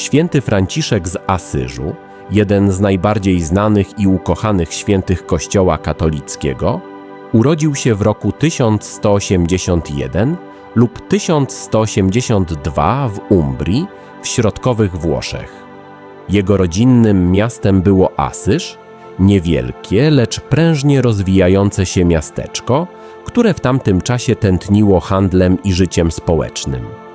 Święty Franciszek z Asyżu, jeden z najbardziej znanych i ukochanych świętych Kościoła katolickiego, urodził się w roku 1181 lub 1182 w Umbrii w środkowych Włoszech. Jego rodzinnym miastem było Asyż, niewielkie, lecz prężnie rozwijające się miasteczko, które w tamtym czasie tętniło handlem i życiem społecznym.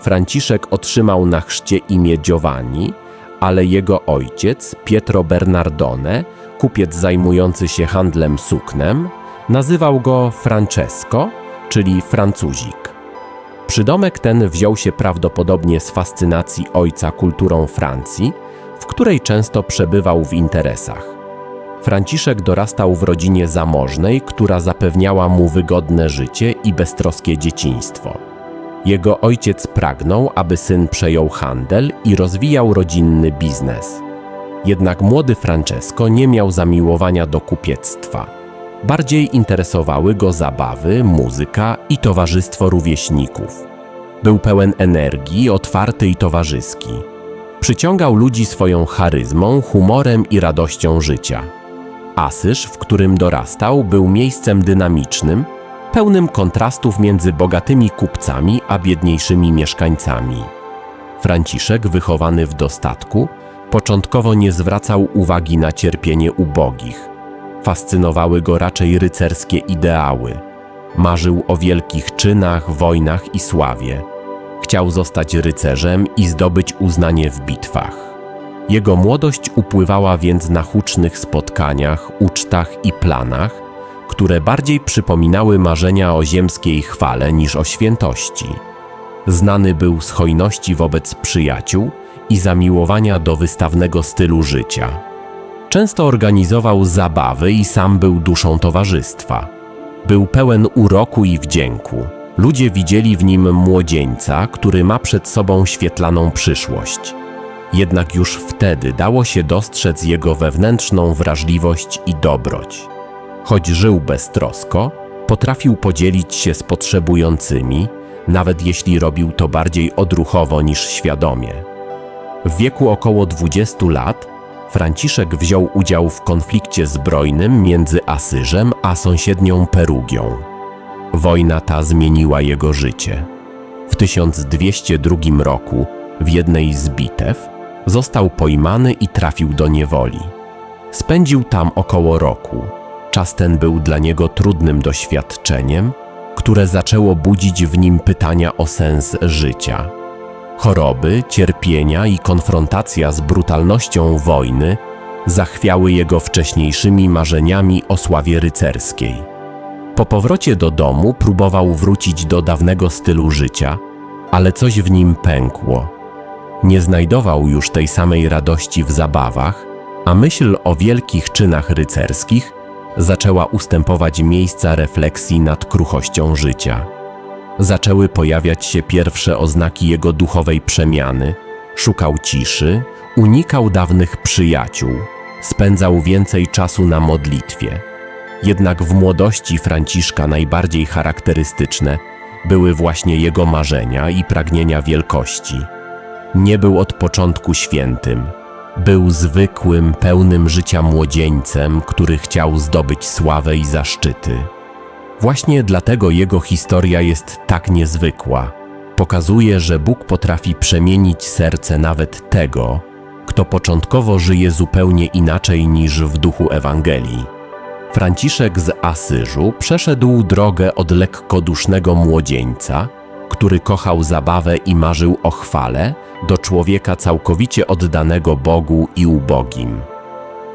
Franciszek otrzymał na chrzcie imię Giovanni, ale jego ojciec, Pietro Bernardone, kupiec zajmujący się handlem suknem, nazywał go Francesco, czyli Francuzik. Przydomek ten wziął się prawdopodobnie z fascynacji ojca kulturą Francji, w której często przebywał w interesach. Franciszek dorastał w rodzinie zamożnej, która zapewniała mu wygodne życie i beztroskie dzieciństwo. Jego ojciec pragnął, aby syn przejął handel i rozwijał rodzinny biznes. Jednak młody Francesco nie miał zamiłowania do kupiectwa. Bardziej interesowały go zabawy, muzyka i towarzystwo rówieśników. Był pełen energii, otwarty i towarzyski. Przyciągał ludzi swoją charyzmą, humorem i radością życia. Asyż, w którym dorastał, był miejscem dynamicznym, pełnym kontrastów między bogatymi kupcami a biedniejszymi mieszkańcami. Franciszek, wychowany w dostatku, początkowo nie zwracał uwagi na cierpienie ubogich. Fascynowały go raczej rycerskie ideały. Marzył o wielkich czynach, wojnach i sławie. Chciał zostać rycerzem i zdobyć uznanie w bitwach. Jego młodość upływała więc na hucznych spotkaniach, ucztach i planach, które bardziej przypominały marzenia o ziemskiej chwale niż o świętości. Znany był z hojności wobec przyjaciół i zamiłowania do wystawnego stylu życia. Często organizował zabawy i sam był duszą towarzystwa. Był pełen uroku i wdzięku. Ludzie widzieli w nim młodzieńca, który ma przed sobą świetlaną przyszłość. Jednak już wtedy dało się dostrzec jego wewnętrzną wrażliwość i dobroć. Choć żył beztrosko, potrafił podzielić się z potrzebującymi, nawet jeśli robił to bardziej odruchowo niż świadomie. W wieku około 20 lat Franciszek wziął udział w konflikcie zbrojnym między Asyżem a sąsiednią Perugią. Wojna ta zmieniła jego życie. W 1202 roku w jednej z bitew został pojmany i trafił do niewoli. Spędził tam około roku. Czas ten był dla niego trudnym doświadczeniem, które zaczęło budzić w nim pytania o sens życia. Choroby, cierpienia i konfrontacja z brutalnością wojny zachwiały jego wcześniejszymi marzeniami o sławie rycerskiej. Po powrocie do domu próbował wrócić do dawnego stylu życia, ale coś w nim pękło. Nie znajdował już tej samej radości w zabawach, a myśl o wielkich czynach rycerskich zaczęła ustępować miejsca refleksji nad kruchością życia. Zaczęły pojawiać się pierwsze oznaki jego duchowej przemiany. Szukał ciszy, unikał dawnych przyjaciół, spędzał więcej czasu na modlitwie. Jednak w młodości Franciszka najbardziej charakterystyczne były właśnie jego marzenia i pragnienia wielkości. Nie był od początku świętym. Był zwykłym, pełnym życia młodzieńcem, który chciał zdobyć sławę i zaszczyty. Właśnie dlatego jego historia jest tak niezwykła. Pokazuje, że Bóg potrafi przemienić serce nawet tego, kto początkowo żyje zupełnie inaczej niż w duchu Ewangelii. Franciszek z Asyżu przeszedł drogę od lekkodusznego młodzieńca, który kochał zabawę i marzył o chwale, do człowieka całkowicie oddanego Bogu i ubogim.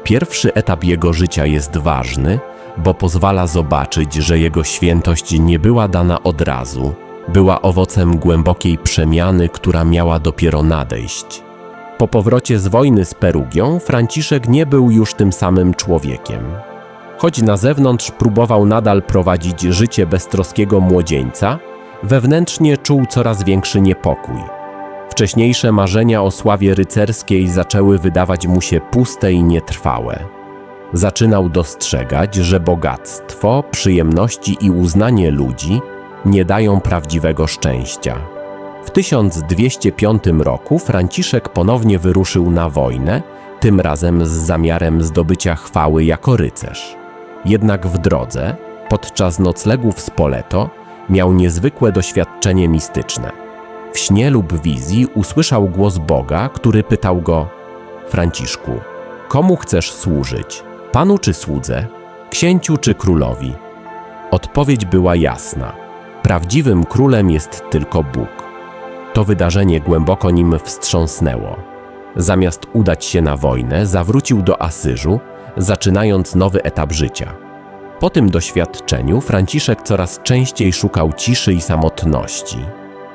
Pierwszy etap jego życia jest ważny, bo pozwala zobaczyć, że jego świętość nie była dana od razu, była owocem głębokiej przemiany, która miała dopiero nadejść. Po powrocie z wojny z Perugią, Franciszek nie był już tym samym człowiekiem. Choć na zewnątrz próbował nadal prowadzić życie beztroskiego młodzieńca, wewnętrznie czuł coraz większy niepokój. Wcześniejsze marzenia o sławie rycerskiej zaczęły wydawać mu się puste i nietrwałe. Zaczynał dostrzegać, że bogactwo, przyjemności i uznanie ludzi nie dają prawdziwego szczęścia. W 1205 roku Franciszek ponownie wyruszył na wojnę, tym razem z zamiarem zdobycia chwały jako rycerz. Jednak w drodze, podczas noclegu w Spoleto, miał niezwykłe doświadczenie mistyczne. W śnie lub wizji usłyszał głos Boga, który pytał go: Franciszku, komu chcesz służyć? Panu czy słudze? Księciu czy królowi? Odpowiedź była jasna. Prawdziwym królem jest tylko Bóg. To wydarzenie głęboko nim wstrząsnęło. Zamiast udać się na wojnę, zawrócił do Asyżu, zaczynając nowy etap życia. Po tym doświadczeniu Franciszek coraz częściej szukał ciszy i samotności.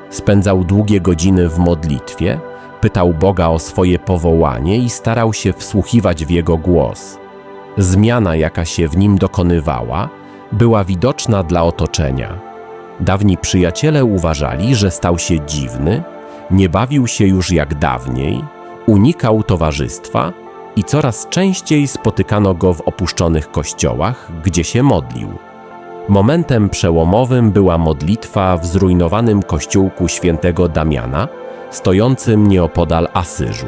Spędzał długie godziny w modlitwie, pytał Boga o swoje powołanie i starał się wsłuchiwać w jego głos. Zmiana, jaka się w nim dokonywała, była widoczna dla otoczenia. Dawni przyjaciele uważali, że stał się dziwny, nie bawił się już jak dawniej, unikał towarzystwa i coraz częściej spotykano go w opuszczonych kościołach, gdzie się modlił. Momentem przełomowym była modlitwa w zrujnowanym kościółku świętego Damiana, stojącym nieopodal Asyżu.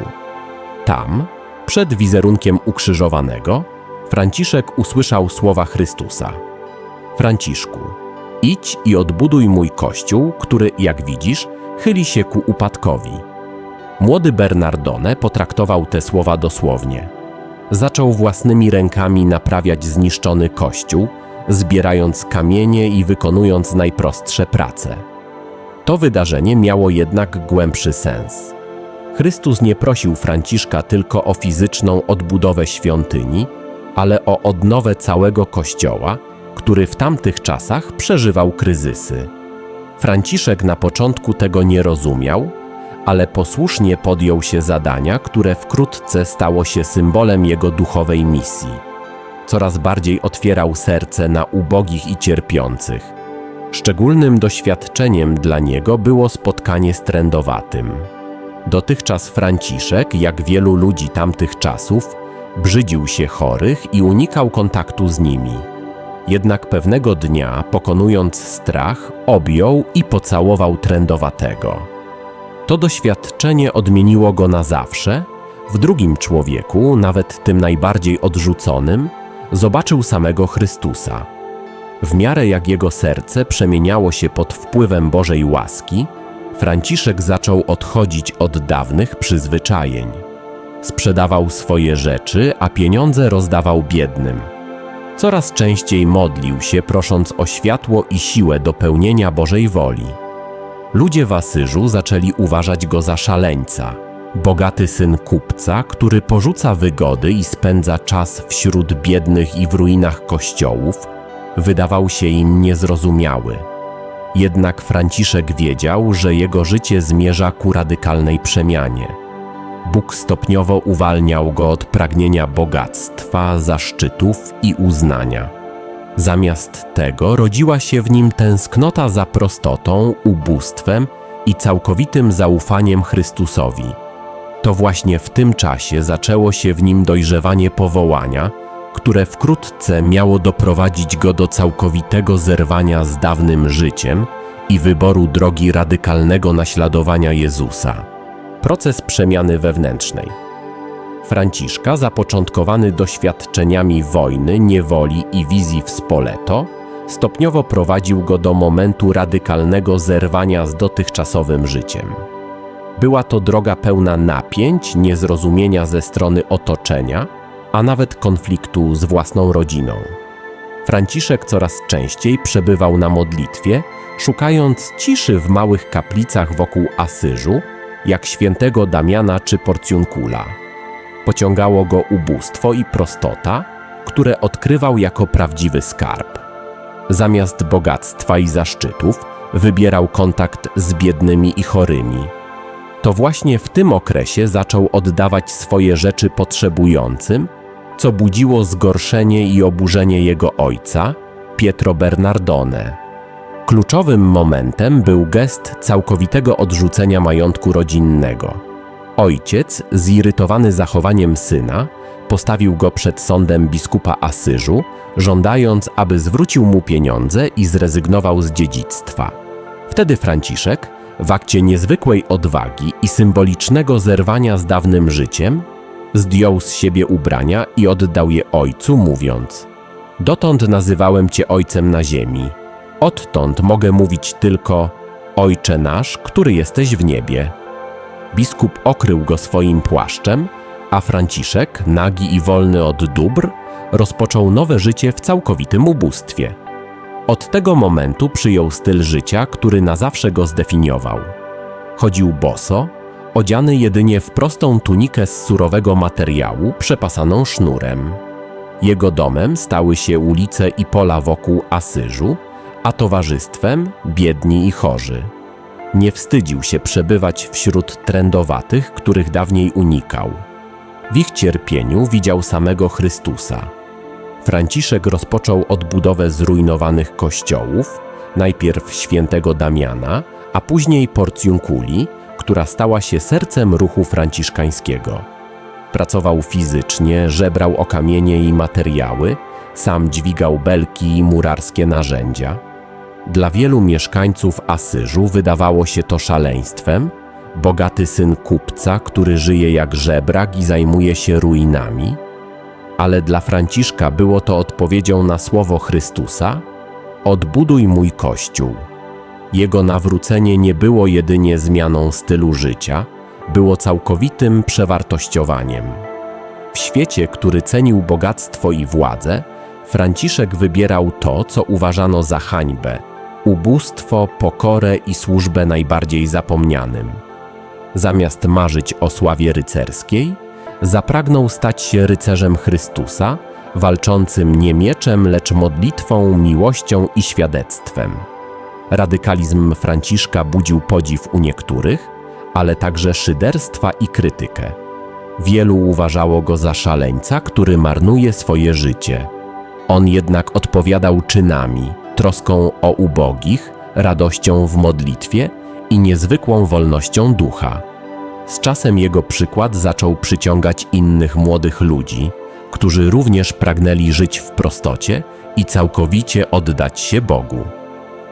Tam, przed wizerunkiem ukrzyżowanego, Franciszek usłyszał słowa Chrystusa. Franciszku, idź i odbuduj mój kościół, który, jak widzisz, chyli się ku upadkowi. Młody Bernardone potraktował te słowa dosłownie. Zaczął własnymi rękami naprawiać zniszczony kościół, zbierając kamienie i wykonując najprostsze prace. To wydarzenie miało jednak głębszy sens. Chrystus nie prosił Franciszka tylko o fizyczną odbudowę świątyni, ale o odnowę całego kościoła, który w tamtych czasach przeżywał kryzysy. Franciszek na początku tego nie rozumiał, ale posłusznie podjął się zadania, które wkrótce stało się symbolem jego duchowej misji. Coraz bardziej otwierał serce na ubogich i cierpiących. Szczególnym doświadczeniem dla niego było spotkanie z trędowatym. Dotychczas Franciszek, jak wielu ludzi tamtych czasów, brzydził się chorych i unikał kontaktu z nimi. Jednak pewnego dnia, pokonując strach, objął i pocałował trędowatego. To doświadczenie odmieniło go na zawsze. W drugim człowieku, nawet tym najbardziej odrzuconym, zobaczył samego Chrystusa. W miarę jak jego serce przemieniało się pod wpływem Bożej łaski, Franciszek zaczął odchodzić od dawnych przyzwyczajeń. Sprzedawał swoje rzeczy, a pieniądze rozdawał biednym. Coraz częściej modlił się, prosząc o światło i siłę do pełnienia Bożej woli. Ludzie w Asyżu zaczęli uważać go za szaleńca, bogaty syn kupca, który porzuca wygody i spędza czas wśród biednych i w ruinach kościołów, wydawał się im niezrozumiały. Jednak Franciszek wiedział, że jego życie zmierza ku radykalnej przemianie. Bóg stopniowo uwalniał go od pragnienia bogactwa, zaszczytów i uznania. Zamiast tego rodziła się w nim tęsknota za prostotą, ubóstwem i całkowitym zaufaniem Chrystusowi. To właśnie w tym czasie zaczęło się w nim dojrzewanie powołania, które wkrótce miało doprowadzić go do całkowitego zerwania z dawnym życiem i wyboru drogi radykalnego naśladowania Jezusa. Proces przemiany wewnętrznej. Franciszka, zapoczątkowany doświadczeniami wojny, niewoli i wizji w Spoleto, stopniowo prowadził go do momentu radykalnego zerwania z dotychczasowym życiem. Była to droga pełna napięć, niezrozumienia ze strony otoczenia, a nawet konfliktu z własną rodziną. Franciszek coraz częściej przebywał na modlitwie, szukając ciszy w małych kaplicach wokół Asyżu, jak świętego Damiana czy Porcjunkula. Pociągało go ubóstwo i prostota, które odkrywał jako prawdziwy skarb. Zamiast bogactwa i zaszczytów, wybierał kontakt z biednymi i chorymi. To właśnie w tym okresie zaczął oddawać swoje rzeczy potrzebującym, co budziło zgorszenie i oburzenie jego ojca, Pietro Bernardone. Kluczowym momentem był gest całkowitego odrzucenia majątku rodzinnego. Ojciec, zirytowany zachowaniem syna, postawił go przed sądem biskupa Asyżu, żądając, aby zwrócił mu pieniądze i zrezygnował z dziedzictwa. Wtedy Franciszek, W akcie niezwykłej odwagi i symbolicznego zerwania z dawnym życiem, zdjął z siebie ubrania i oddał je ojcu, mówiąc: Dotąd nazywałem cię ojcem na ziemi. Odtąd mogę mówić tylko: Ojcze nasz, który jesteś w niebie. Biskup okrył go swoim płaszczem, a Franciszek, nagi i wolny od dóbr, rozpoczął nowe życie w całkowitym ubóstwie. Od tego momentu przyjął styl życia, który na zawsze go zdefiniował. Chodził boso, odziany jedynie w prostą tunikę z surowego materiału przepasaną sznurem. Jego domem stały się ulice i pola wokół Asyżu, a towarzystwem biedni i chorzy. Nie wstydził się przebywać wśród trędowatych, których dawniej unikał. W ich cierpieniu widział samego Chrystusa. Franciszek rozpoczął odbudowę zrujnowanych kościołów, najpierw świętego Damiana, a później Porcjunkuli, która stała się sercem ruchu franciszkańskiego. Pracował fizycznie, żebrał o kamienie i materiały, sam dźwigał belki i murarskie narzędzia. Dla wielu mieszkańców Asyżu wydawało się to szaleństwem, bogaty syn kupca, który żyje jak żebrak i zajmuje się ruinami, ale dla Franciszka było to odpowiedzią na słowo Chrystusa: Odbuduj mój kościół. Jego nawrócenie nie było jedynie zmianą stylu życia, było całkowitym przewartościowaniem. W świecie, który cenił bogactwo i władzę, Franciszek wybierał to, co uważano za hańbę ubóstwo, pokorę i służbę najbardziej zapomnianym. Zamiast marzyć o sławie rycerskiej, zapragnął stać się rycerzem Chrystusa, walczącym nie mieczem, lecz modlitwą, miłością i świadectwem. Radykalizm Franciszka budził podziw u niektórych, ale także szyderstwa i krytykę. Wielu uważało go za szaleńca, który marnuje swoje życie. On jednak odpowiadał czynami, troską o ubogich, radością w modlitwie i niezwykłą wolnością ducha. Z czasem jego przykład zaczął przyciągać innych młodych ludzi, którzy również pragnęli żyć w prostocie i całkowicie oddać się Bogu.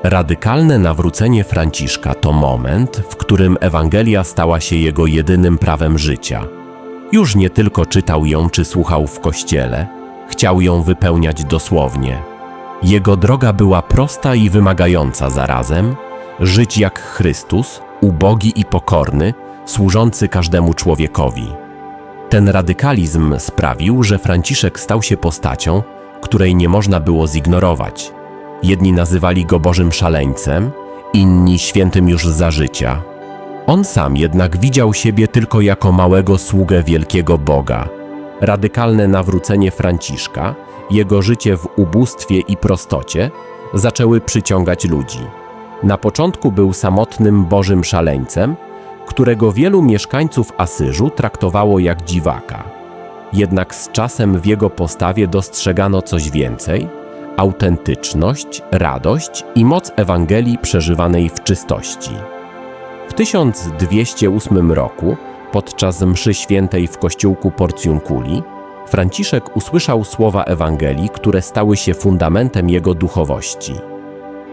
Radykalne nawrócenie Franciszka to moment, w którym Ewangelia stała się jego jedynym prawem życia. Już nie tylko czytał ją czy słuchał w kościele, chciał ją wypełniać dosłownie. Jego droga była prosta i wymagająca zarazem, żyć jak Chrystus, ubogi i pokorny, służący każdemu człowiekowi. Ten radykalizm sprawił, że Franciszek stał się postacią, której nie można było zignorować. Jedni nazywali go Bożym szaleńcem, inni świętym już za życia. On sam jednak widział siebie tylko jako małego sługę wielkiego Boga. Radykalne nawrócenie Franciszka, jego życie w ubóstwie i prostocie zaczęły przyciągać ludzi. Na początku był samotnym Bożym szaleńcem, którego wielu mieszkańców Asyżu traktowało jak dziwaka. Jednak z czasem w jego postawie dostrzegano coś więcej autentyczność, radość i moc Ewangelii przeżywanej w czystości. W 1208 roku, podczas mszy świętej w kościółku Porcjunkuli, Franciszek usłyszał słowa Ewangelii, które stały się fundamentem jego duchowości.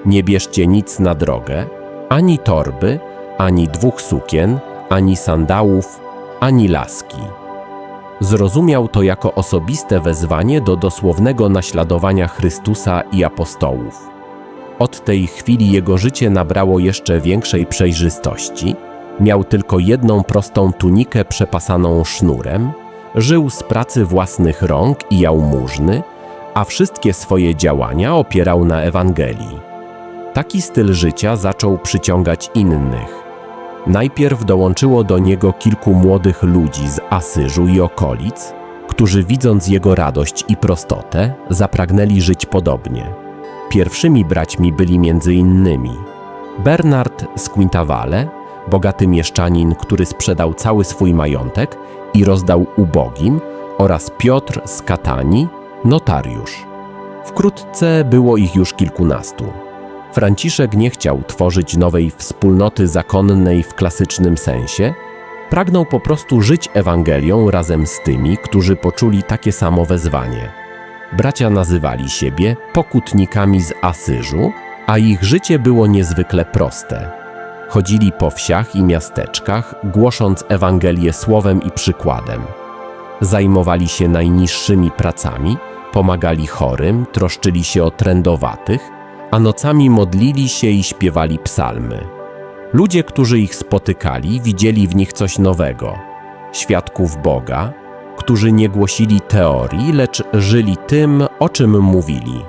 Nie bierzcie nic na drogę, ani torby, ani dwóch sukien, ani sandałów, ani laski. Zrozumiał to jako osobiste wezwanie do dosłownego naśladowania Chrystusa i apostołów. Od tej chwili jego życie nabrało jeszcze większej przejrzystości. Miał tylko jedną prostą tunikę przepasaną sznurem, żył z pracy własnych rąk i jałmużny, a wszystkie swoje działania opierał na Ewangelii. Taki styl życia zaczął przyciągać innych. Najpierw dołączyło do niego kilku młodych ludzi z Asyżu i okolic, którzy widząc jego radość i prostotę, zapragnęli żyć podobnie. Pierwszymi braćmi byli między innymi Bernard z Quintavalle, bogaty mieszczanin, który sprzedał cały swój majątek i rozdał ubogim, oraz Piotr z Katani, notariusz. Wkrótce było ich już kilkunastu. Franciszek nie chciał tworzyć nowej wspólnoty zakonnej w klasycznym sensie, pragnął po prostu żyć Ewangelią razem z tymi, którzy poczuli takie samo wezwanie. Bracia nazywali siebie pokutnikami z Asyżu, a ich życie było niezwykle proste. Chodzili po wsiach i miasteczkach, głosząc Ewangelię słowem i przykładem. Zajmowali się najniższymi pracami, pomagali chorym, troszczyli się o trędowatych, a nocami modlili się i śpiewali psalmy. Ludzie, którzy ich spotykali, widzieli w nich coś nowego świadków Boga, którzy nie głosili teorii, lecz żyli tym, o czym mówili.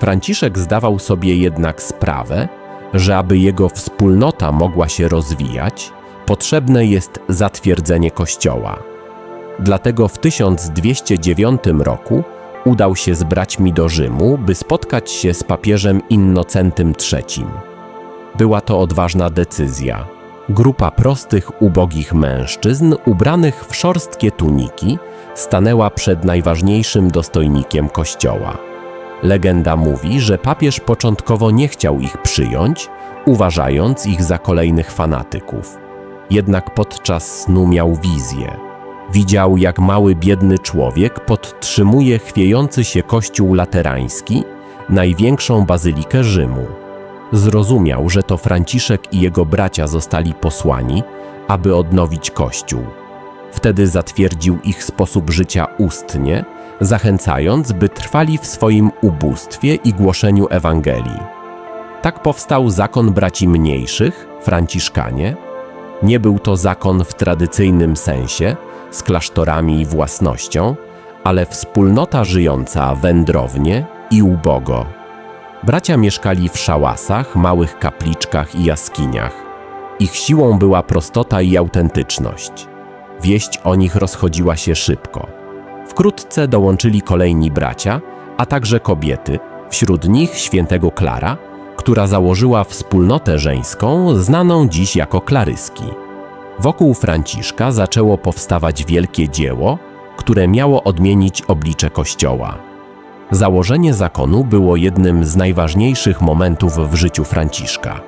Franciszek zdawał sobie jednak sprawę, że aby jego wspólnota mogła się rozwijać, potrzebne jest zatwierdzenie Kościoła. Dlatego w 1209 roku udał się z braćmi do Rzymu, by spotkać się z papieżem Innocentym III. Była to odważna decyzja. Grupa prostych, ubogich mężczyzn, ubranych w szorstkie tuniki, stanęła przed najważniejszym dostojnikiem kościoła. Legenda mówi, że papież początkowo nie chciał ich przyjąć, uważając ich za kolejnych fanatyków. Jednak podczas snu miał wizję. Widział, jak mały, biedny człowiek podtrzymuje chwiejący się kościół laterański, największą bazylikę Rzymu. Zrozumiał, że to Franciszek i jego bracia zostali posłani, aby odnowić kościół. Wtedy zatwierdził ich sposób życia ustnie, zachęcając, by trwali w swoim ubóstwie i głoszeniu Ewangelii. Tak powstał zakon braci mniejszych, Franciszkanie. Nie był to zakon w tradycyjnym sensie, z klasztorami i własnością, ale wspólnota żyjąca wędrownie i ubogo. Bracia mieszkali w szałasach, małych kapliczkach i jaskiniach. Ich siłą była prostota i autentyczność. Wieść o nich rozchodziła się szybko. Wkrótce dołączyli kolejni bracia, a także kobiety, wśród nich świętego Klara, która założyła wspólnotę żeńską znaną dziś jako Klaryski. Wokół Franciszka zaczęło powstawać wielkie dzieło, które miało odmienić oblicze Kościoła. Założenie zakonu było jednym z najważniejszych momentów w życiu Franciszka.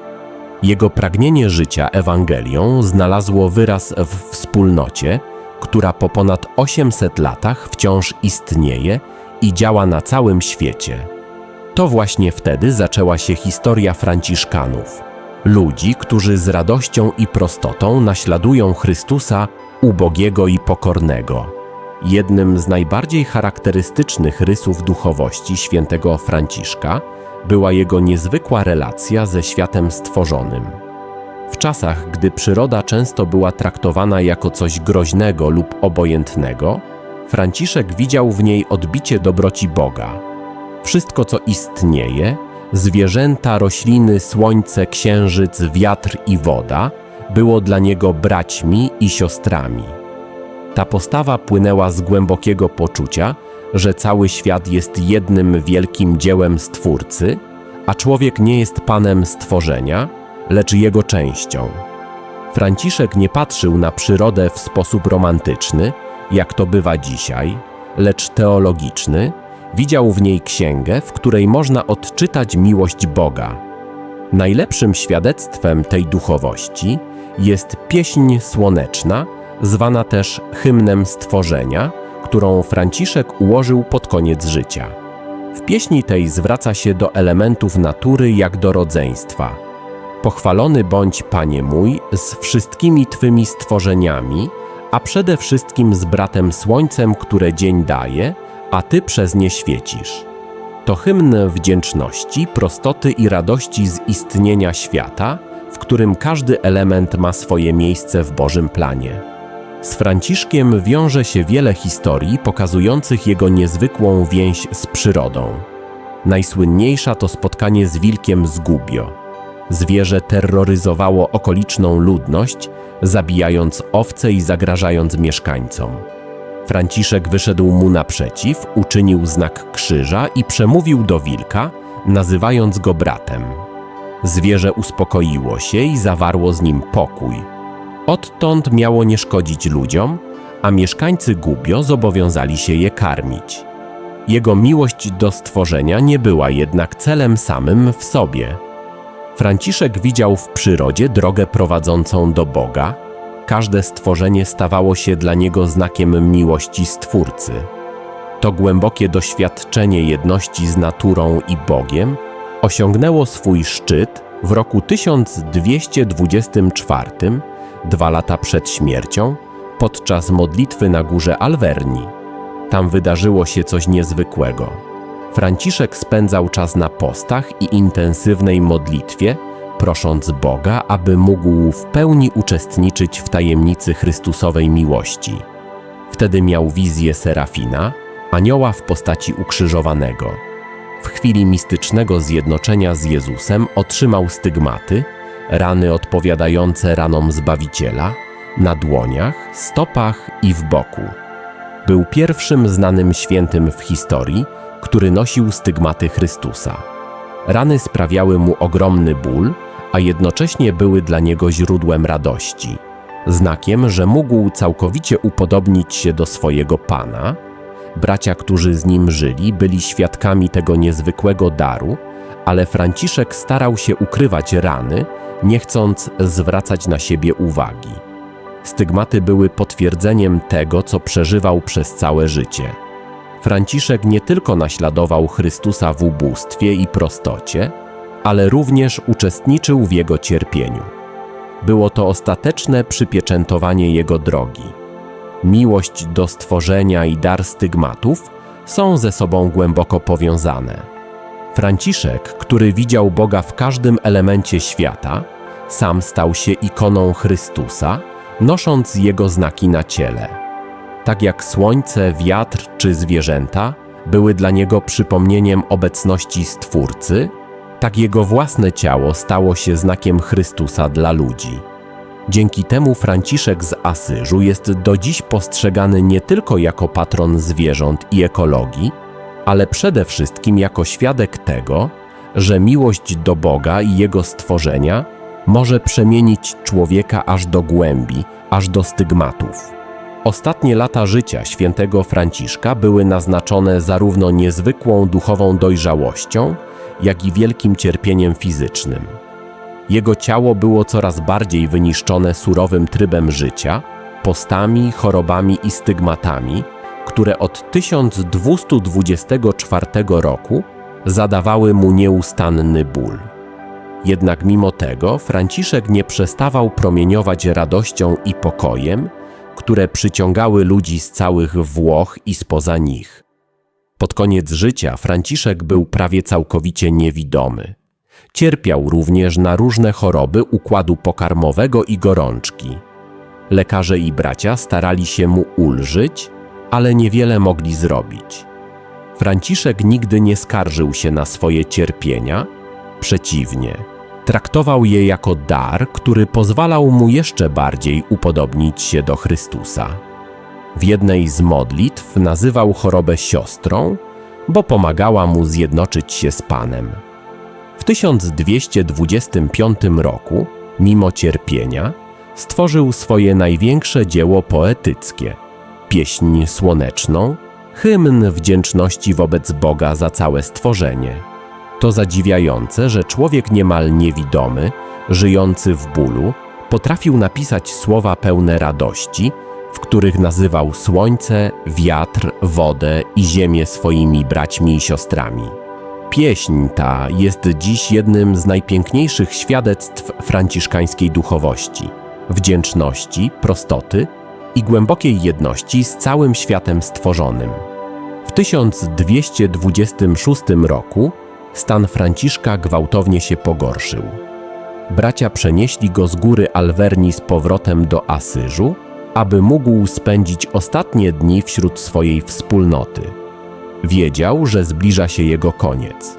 Jego pragnienie życia Ewangelią znalazło wyraz w wspólnocie, która po ponad 800 latach wciąż istnieje i działa na całym świecie. To właśnie wtedy zaczęła się historia Franciszkanów, ludzi, którzy z radością i prostotą naśladują Chrystusa ubogiego i pokornego. Jednym z najbardziej charakterystycznych rysów duchowości świętego Franciszka była jego niezwykła relacja ze światem stworzonym. W czasach, gdy przyroda często była traktowana jako coś groźnego lub obojętnego, Franciszek widział w niej odbicie dobroci Boga. Wszystko, co istnieje zwierzęta, rośliny, słońce, księżyc, wiatr i woda było dla niego braćmi i siostrami. Ta postawa płynęła z głębokiego poczucia, że cały świat jest jednym wielkim dziełem Stwórcy, a człowiek nie jest panem stworzenia, lecz jego częścią. Franciszek nie patrzył na przyrodę w sposób romantyczny, jak to bywa dzisiaj, lecz teologiczny, widział w niej księgę, w której można odczytać miłość Boga. Najlepszym świadectwem tej duchowości jest pieśń słoneczna, zwana też hymnem stworzenia, którą Franciszek ułożył pod koniec życia. W pieśni tej zwraca się do elementów natury jak do rodzeństwa. Pochwalony bądź, Panie mój, z wszystkimi Twymi stworzeniami, a przede wszystkim z bratem Słońcem, które dzień daje, a Ty przez nie świecisz. To hymn wdzięczności, prostoty i radości z istnienia świata, w którym każdy element ma swoje miejsce w Bożym planie. Z Franciszkiem wiąże się wiele historii pokazujących jego niezwykłą więź z przyrodą. Najsłynniejsza to spotkanie z wilkiem z Gubio. Zwierzę terroryzowało okoliczną ludność, zabijając owce i zagrażając mieszkańcom. Franciszek wyszedł mu naprzeciw, uczynił znak krzyża i przemówił do wilka, nazywając go bratem. Zwierzę uspokoiło się i zawarło z nim pokój. Odtąd miało nie szkodzić ludziom, a mieszkańcy Gubio zobowiązali się je karmić. Jego miłość do stworzenia nie była jednak celem samym w sobie. Franciszek widział w przyrodzie drogę prowadzącą do Boga, każde stworzenie stawało się dla niego znakiem miłości Stwórcy. To głębokie doświadczenie jedności z naturą i Bogiem osiągnęło swój szczyt, W roku 1224, dwa lata przed śmiercią, podczas modlitwy na górze Alverni, tam wydarzyło się coś niezwykłego. Franciszek spędzał czas na postach i intensywnej modlitwie, prosząc Boga, aby mógł w pełni uczestniczyć w tajemnicy Chrystusowej miłości. Wtedy miał wizję Serafina, anioła w postaci ukrzyżowanego. W chwili mistycznego zjednoczenia z Jezusem otrzymał stygmaty, rany odpowiadające ranom Zbawiciela, na dłoniach, stopach i w boku. Był pierwszym znanym świętym w historii, który nosił stygmaty Chrystusa. Rany sprawiały mu ogromny ból, a jednocześnie były dla niego źródłem radości. Znakiem, że mógł całkowicie upodobnić się do swojego Pana. Bracia, którzy z nim żyli, byli świadkami tego niezwykłego daru, ale Franciszek starał się ukrywać rany, nie chcąc zwracać na siebie uwagi. Stygmaty były potwierdzeniem tego, co przeżywał przez całe życie. Franciszek nie tylko naśladował Chrystusa w ubóstwie i prostocie, ale również uczestniczył w jego cierpieniu. Było to ostateczne przypieczętowanie jego drogi. Miłość do stworzenia i dar stygmatów są ze sobą głęboko powiązane. Franciszek, który widział Boga w każdym elemencie świata, sam stał się ikoną Chrystusa, nosząc jego znaki na ciele. Tak jak słońce, wiatr czy zwierzęta były dla niego przypomnieniem obecności Stwórcy, tak jego własne ciało stało się znakiem Chrystusa dla ludzi. Dzięki temu Franciszek z Asyżu jest do dziś postrzegany nie tylko jako patron zwierząt i ekologii, ale przede wszystkim jako świadek tego, że miłość do Boga i Jego stworzenia może przemienić człowieka aż do głębi, aż do stygmatów. Ostatnie lata życia świętego Franciszka były naznaczone zarówno niezwykłą duchową dojrzałością, jak i wielkim cierpieniem fizycznym. Jego ciało było coraz bardziej wyniszczone surowym trybem życia, postami, chorobami i stygmatami, które od 1224 roku zadawały mu nieustanny ból. Jednak mimo tego Franciszek nie przestawał promieniować radością i pokojem, które przyciągały ludzi z całych Włoch i spoza nich. Pod koniec życia Franciszek był prawie całkowicie niewidomy. Cierpiał również na różne choroby układu pokarmowego i gorączki. Lekarze i bracia starali się mu ulżyć, ale niewiele mogli zrobić. Franciszek nigdy nie skarżył się na swoje cierpienia, przeciwnie, traktował je jako dar, który pozwalał mu jeszcze bardziej upodobnić się do Chrystusa. W jednej z modlitw nazywał chorobę siostrą, bo pomagała mu zjednoczyć się z Panem. W 1225 roku, mimo cierpienia, stworzył swoje największe dzieło poetyckie pieśń słoneczną, hymn wdzięczności wobec Boga za całe stworzenie. To zadziwiające, że człowiek niemal niewidomy, żyjący w bólu, potrafił napisać słowa pełne radości, w których nazywał słońce, wiatr, wodę i ziemię swoimi braćmi i siostrami. Pieśń ta jest dziś jednym z najpiękniejszych świadectw franciszkańskiej duchowości, wdzięczności, prostoty i głębokiej jedności z całym światem stworzonym. W 1226 roku stan Franciszka gwałtownie się pogorszył. Bracia przenieśli go z góry Alverni z powrotem do Asyżu, aby mógł spędzić ostatnie dni wśród swojej wspólnoty. Wiedział, że zbliża się jego koniec.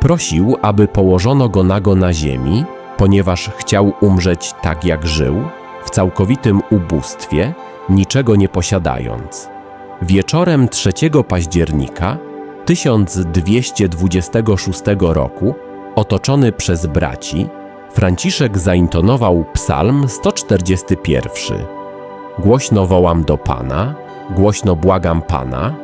Prosił, aby położono go nago na ziemi, ponieważ chciał umrzeć tak jak żył, w całkowitym ubóstwie, niczego nie posiadając. Wieczorem 3 października 1226 roku, otoczony przez braci, Franciszek zaintonował psalm 141. Głośno wołam do Pana, głośno błagam Pana.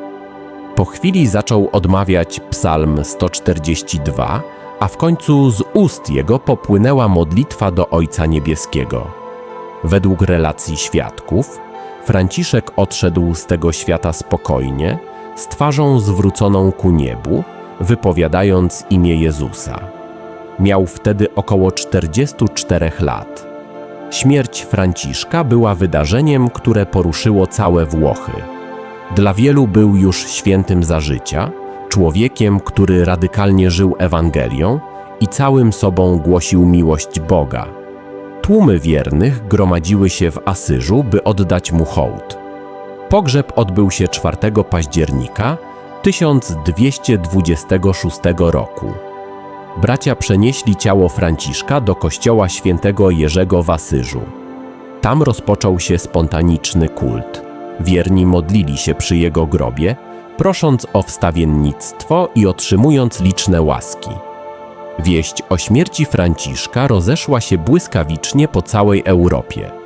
Po chwili zaczął odmawiać psalm 142, a w końcu z ust jego popłynęła modlitwa do Ojca Niebieskiego. Według relacji świadków, Franciszek odszedł z tego świata spokojnie, z twarzą zwróconą ku niebu, wypowiadając imię Jezusa. Miał wtedy około 44 lat. Śmierć Franciszka była wydarzeniem, które poruszyło całe Włochy. Dla wielu był już świętym za życia, człowiekiem, który radykalnie żył Ewangelią i całym sobą głosił miłość Boga. Tłumy wiernych gromadziły się w Asyżu, by oddać mu hołd. Pogrzeb odbył się 4 października 1226 roku. Bracia przenieśli ciało Franciszka do kościoła świętego Jerzego w Asyżu. Tam rozpoczął się spontaniczny kult. Wierni modlili się przy jego grobie, prosząc o wstawiennictwo i otrzymując liczne łaski. Wieść o śmierci Franciszka rozeszła się błyskawicznie po całej Europie.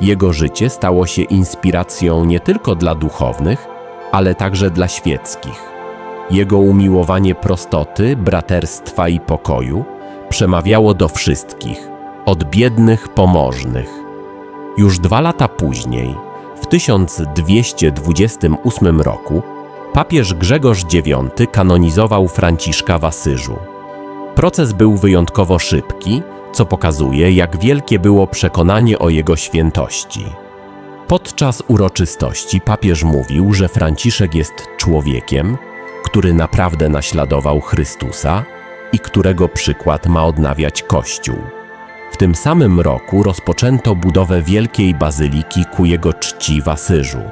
Jego życie stało się inspiracją nie tylko dla duchownych, ale także dla świeckich. Jego umiłowanie prostoty, braterstwa i pokoju przemawiało do wszystkich, od biednych po możnych. Już dwa lata później, w 1228 roku, papież Grzegorz IX kanonizował Franciszka w Asyżu. Proces był wyjątkowo szybki, co pokazuje, jak wielkie było przekonanie o jego świętości. Podczas uroczystości papież mówił, że Franciszek jest człowiekiem, który naprawdę naśladował Chrystusa i którego przykład ma odnawiać Kościół. W tym samym roku rozpoczęto budowę wielkiej bazyliki ku jego czci w Asyżu.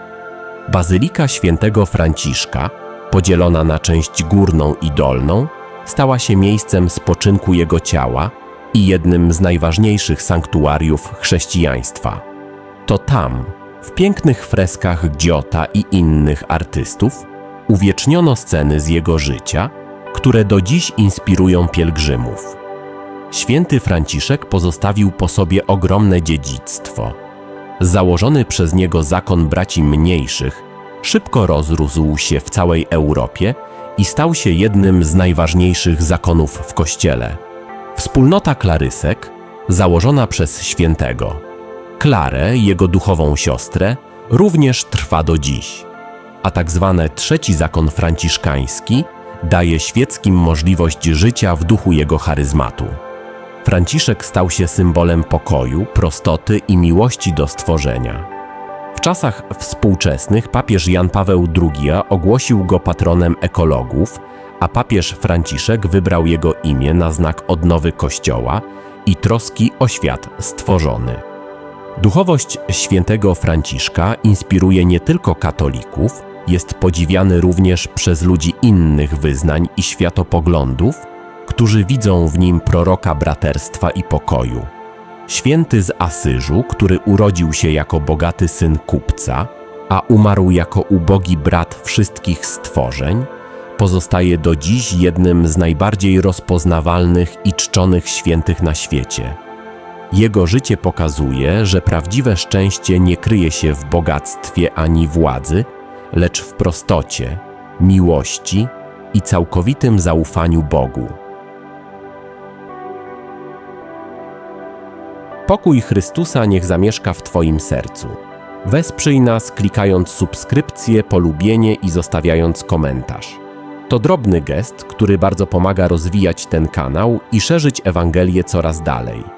Bazylika świętego Franciszka, podzielona na część górną i dolną, stała się miejscem spoczynku jego ciała i jednym z najważniejszych sanktuariów chrześcijaństwa. To tam, w pięknych freskach Giota i innych artystów, uwieczniono sceny z jego życia, które do dziś inspirują pielgrzymów. Święty Franciszek pozostawił po sobie ogromne dziedzictwo. Założony przez niego zakon braci mniejszych szybko rozrósł się w całej Europie i stał się jednym z najważniejszych zakonów w Kościele. Wspólnota klarysek, założona przez świętego Klarę, jego duchową siostrę, również trwa do dziś. A tak zwany trzeci zakon franciszkański daje świeckim możliwość życia w duchu jego charyzmatu. Franciszek stał się symbolem pokoju, prostoty i miłości do stworzenia. W czasach współczesnych papież Jan Paweł II ogłosił go patronem ekologów, a papież Franciszek wybrał jego imię na znak odnowy Kościoła i troski o świat stworzony. Duchowość świętego Franciszka inspiruje nie tylko katolików, jest podziwiany również przez ludzi innych wyznań i światopoglądów, którzy widzą w nim proroka braterstwa i pokoju. Święty z Asyżu, który urodził się jako bogaty syn kupca, a umarł jako ubogi brat wszystkich stworzeń, pozostaje do dziś jednym z najbardziej rozpoznawalnych i czczonych świętych na świecie. Jego życie pokazuje, że prawdziwe szczęście nie kryje się w bogactwie ani władzy, lecz w prostocie, miłości i całkowitym zaufaniu Bogu. Pokój Chrystusa niech zamieszka w Twoim sercu. Wesprzyj nas klikając subskrypcję, polubienie i zostawiając komentarz. To drobny gest, który bardzo pomaga rozwijać ten kanał i szerzyć Ewangelię coraz dalej.